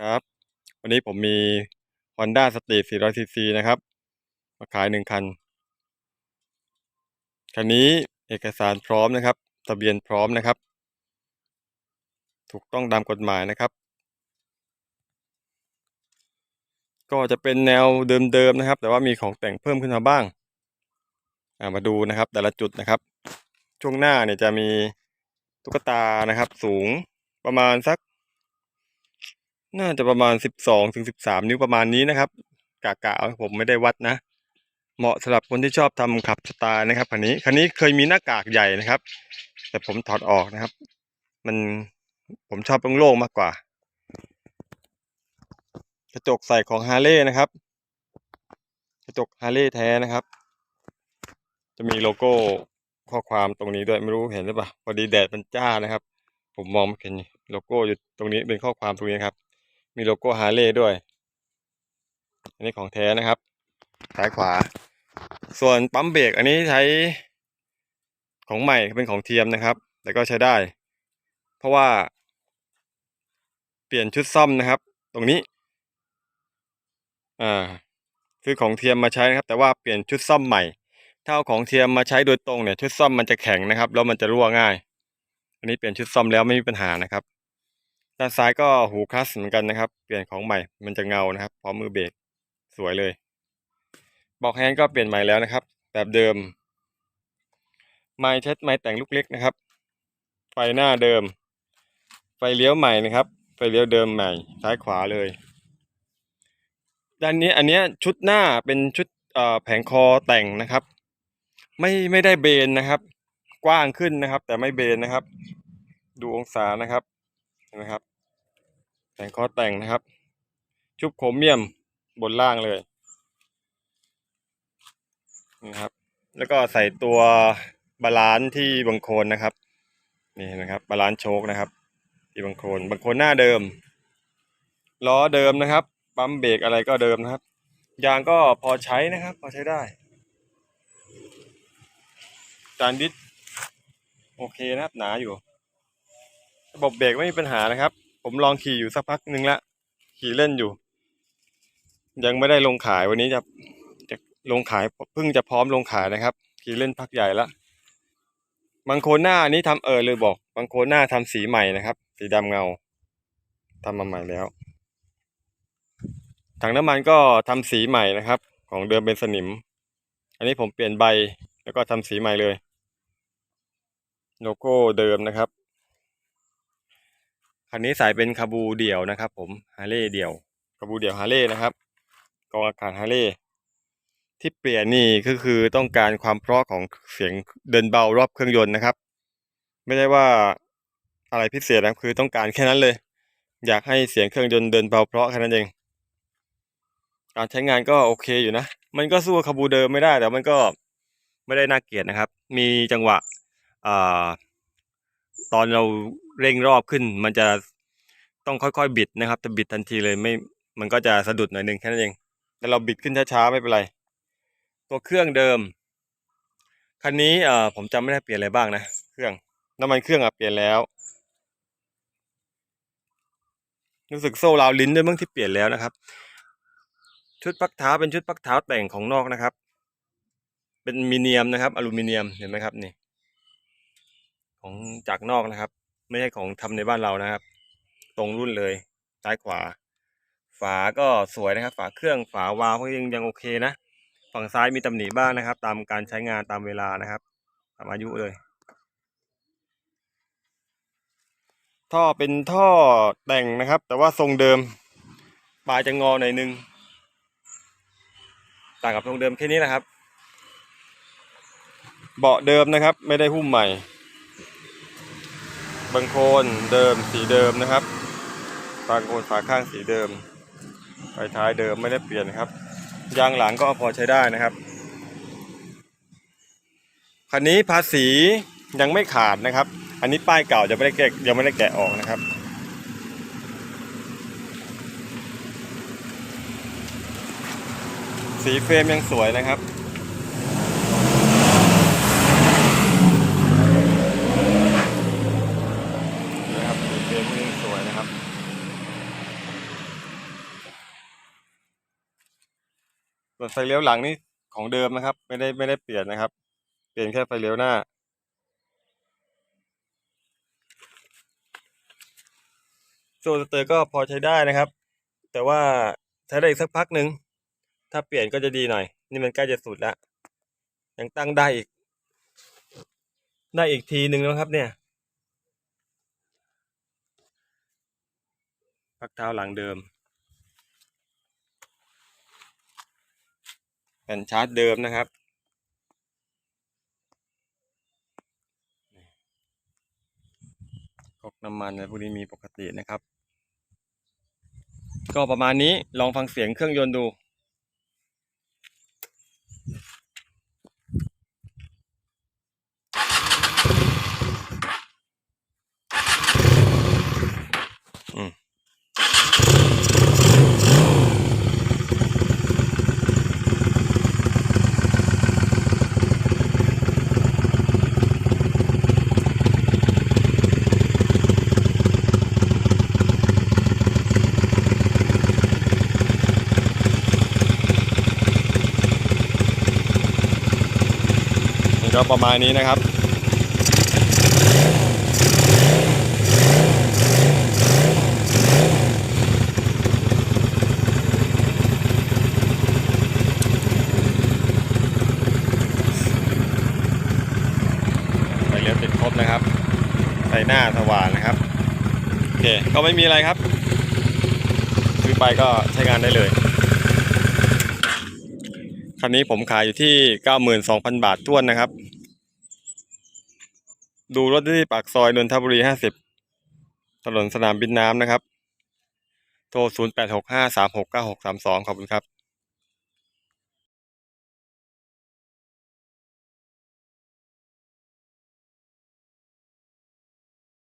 ครับ วันนี้ผมมี Honda s t e e 400 cc นะครับ มาขายหนึ่งคัน คันนี้เอกสารพร้อมนะครับทะเบียนพร้อมนะครับ ถูกต้องตามกฎหมายนะครับ ก็จะเป็นแนวเดิมๆนะครับ แต่ว่ามีของแต่งเพิ่มขึ้นมาบ้างามาดูนะครับ แต่ละจุดนะครับ ช่วงหน้าเนี่ยจะมีตุ๊กตานะครับ สูงประมาณสัก น่าจะประมาณสิบสองถึงสิบสามนิ้วประมาณนี้นะครับกะกะเอาผมไม่ได้วัดนะ เหมาะสำหรับคนที่ชอบทำขับสไตล์นะครับคันนี้คันนี้เคยมีหน้ากากใหญ่นะครับ แต่ผมถอดออกนะครับ มันผมชอบโล่งๆมากกว่า กระจกใส่ของฮาร์เลย์นะครับ กระจกฮาร์เลย์แท้นะครับ จะมีโลโก้ข้อความตรงนี้ด้วยไม่รู้เห็นหรือเปล่าพอดีแดดมันจ้านะครับ ผมมองไม่เห็นโลโก้อยู่ตรงนี้เป็นข้อความตรงนี้ครับ มีโลโก้ฮาร์เลย์ด้วย อันนี้ของแท้นะครับ ซ้ายขวา ส่วนปั๊มเบรกอันนี้ใช้ของใหม่เป็นของเทียมนะครับ แต่ก็ใช้ได้ เพราะว่า เปลี่ยนชุดซ่อมนะครับ ตรงนี้ อ่าคือของเทียมมาใช้นะครับ แต่ว่าเปลี่ยนชุดซ่อมใหม่ ถ้าเอาของเทียมมาใช้โดยตรงเนี่ย ชุดซ่อมมันจะแข็งนะครับ แล้วมันจะรั่วง่าย อันนี้เปลี่ยนชุดซ่อมแล้วไม่มีปัญหานะครับ ด้านซ้ายก็หูคลัสเหมือนกันนะครับ เปลี่ยนของใหม่มันจะเงานะครับ พร้อมมือเบรกสวยเลยบอกแฮนด์ก็เปลี่ยนใหม่แล้วนะครับ แบบเดิม ไม้เช็ดไม้แต่งลูกเล็กนะครับ ไฟหน้าเดิม ไฟเลี้ยวใหม่นะครับ ไฟเลี้ยวเดิมใหม่ ซ้ายขวาเลย ด้านนี้อันเนี้ยชุดหน้าเป็นชุดแผงคอแต่งนะครับ ไม่ไม่ได้เบนนะครับ กว้างขึ้นนะครับ แต่ไม่เบนนะครับ ดูองศานะครับเห็นไหมครับ แผงคอแต่งนะครับ ชุบโครเมียมบนล่างเลยนะครับ แล้วก็ใส่ตัวบาลานซ์ที่บังโคลนนะครับ นี่นะครับ บาลานซ์โชคนะครับ ที่บังโคลนบังโคลนหน้าเดิมล้อเดิมนะครับปั๊มเบรกอะไรก็เดิมนะครับ ยางก็พอใช้นะครับ พอใช้ได้จานดิสโอเคนะครับหนาอยู่ ระบบเบรกไม่มีปัญหานะครับ ผมลองขี่อยู่สักพักหนึ่งละ ขี่เล่นอยู่ ยังไม่ได้ลงขายวันนี้จะจะลงขายเพิ่งจะพร้อมลงขายนะครับ ขี่เล่นพักใหญ่ละบางโคนหน้านี้ทำเออเลยบอกบางโคนหน้าทำสีใหม่นะครับ สีดำเงาทำมาใหม่แล้วถังน้ำมันก็ทำสีใหม่นะครับ ของเดิมเป็นสนิม อันนี้ผมเปลี่ยนใบแล้วก็ทำสีใหม่เลย โลโก้เดิมนะครับ คันนี้ใส่เป็นคาบูเดี่ยวนะครับ ผมฮาร์เลย์เดี่ยวคาบูเดี่ยวฮาร์เลย์นะครับกองอากาศฮาร์เลย์ที่เปลี่ยนนี่ก็คือต้องการความเพราะของเสียงเดินเบารอบเครื่องยนต์นะครับ ไม่ได้ว่าอะไรพิเศษนะคือต้องการแค่นั้นเลย อยากให้เสียงเครื่องยนต์เดินเบาเพราะแค่นั้นเองการใช้งานก็โอเคอยู่นะ มันก็สู้คาบูเดิมไม่ได้ แต่มันก็ไม่ได้น่าเกลียดนะครับ มีจังหวะอ่าตอนเรา เร่งรอบขึ้น มันจะต้องค่อยๆบิดนะครับแต่บิดทันทีเลยไม่มันก็จะสะดุดหน่อยหนึ่งแค่นั้นเองแต่เราบิดขึ้นช้าๆไม่เป็นไร ตัวเครื่องเดิมคันนี้เอ่อผมจำไม่ได้เปลี่ยนอะไรบ้างนะเครื่องน้ำมันเครื่องอะเปลี่ยนแล้วรู้สึกโซ่ราวลิ้นด้วยมั้งที่เปลี่ยนแล้วนะครับ ชุดพักเท้าเป็นชุดพักเท้าแต่งของนอกนะครับ เป็นมีเนียมนะครับ อลูมิเนียมเห็นไหมครับนี่ ของจากนอกนะครับ ไม่ใช่ของทำในบ้านเรานะครับ ตรงรุ่นเลย ซ้ายขวา ฝาก็สวยนะครับ ฝาเครื่องฝาวาล์วก็ยังยังโอเคนะ ฝั่งซ้ายมีตำหนิบ้างนะครับ ตามการใช้งานตามเวลานะครับ ตามอายุเลย ท่อเป็นท่อแต่งนะครับ แต่ว่าทรงเดิม ปลายจะงอหน่อยนึง ต่างกับทรงเดิมแค่นี้นะครับ เบาะเดิมนะครับ ไม่ได้หุ้มใหม่ บังโคลนเดิมสีเดิมนะครับบางโคลนฝาข้างสีเดิมไฟท้ายเดิมไม่ได้เปลี่ยนครับ ยางหลังก็พอใช้ได้นะครับคันนี้ภาษียังไม่ขาดนะครับ อันนี้ป้ายเก่าจะไม่ได้แกะยังไม่ได้แกะออกนะครับสีเฟรมยังสวยนะครับ ครับส่วนไฟเลี้ยวหลังนี่ของเดิมนะครับ ไม่ได้ไม่ได้เปลี่ยนนะครับ เปลี่ยนแค่ไฟเลี้ยวหน้า โซลสเตอร์ก็พอใช้ได้นะครับ แต่ว่าใช้ได้อีกสักพักหนึ่งถ้าเปลี่ยนก็จะดีหน่อย นี่มันใกล้จะสุดแล้วยังตั้งได้อีก ได้อีกทีหนึ่งนะครับเนี่ย พักเท้าหลังเดิมแผ่นชาร์จเดิมนะครับ กอกน้ำมันอะไรพวกนี้มีปกตินะครับ ก็ประมาณนี้ลองฟังเสียงเครื่องยนต์ดู ก็ประมาณนี้นะครับไฟเลี้ยวติดครบนะครับไฟหน้าสว่างนะครับ โอเค ก็ไม่มีอะไรครับ ซื้อไปก็ใช้งานได้เลย คันนี้ผมขายอยู่ที่เก้าหมื่นสองพันบาทต้วนนะครับ ดูรถที่ปากซอยนนทบุรีห้าสิบถนนสนามบินน้ำนะครับ โทรศูนย์แปดหกห้าสามหกเก้าหกสามสองขอบคุณครับ